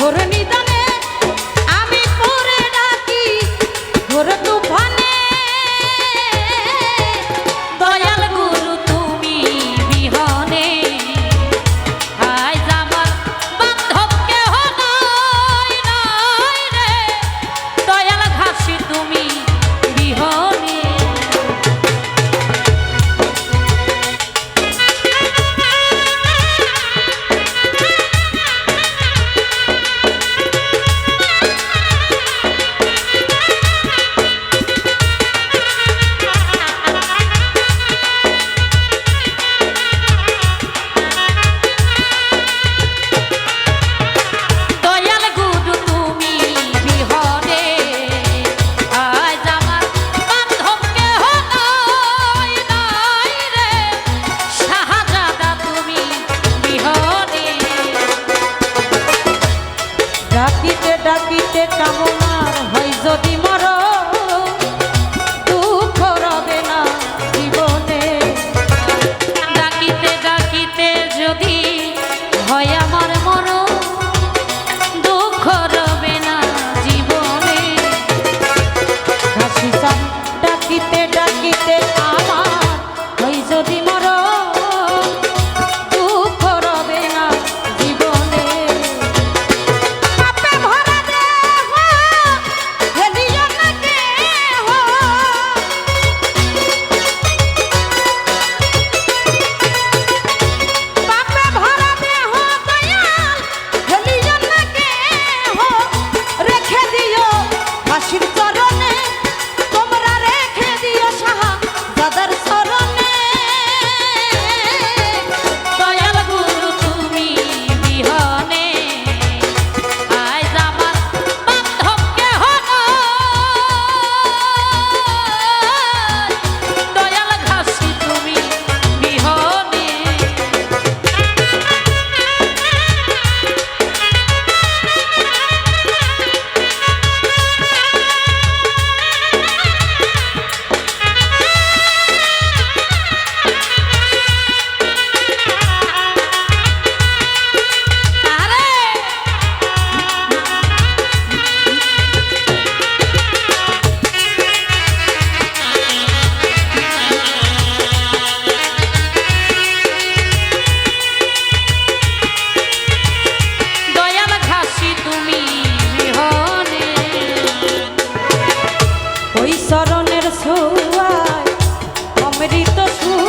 ঘোর নিদানে, আমি পরে ডাকি ঘোর তুফানে। Tantas coisas.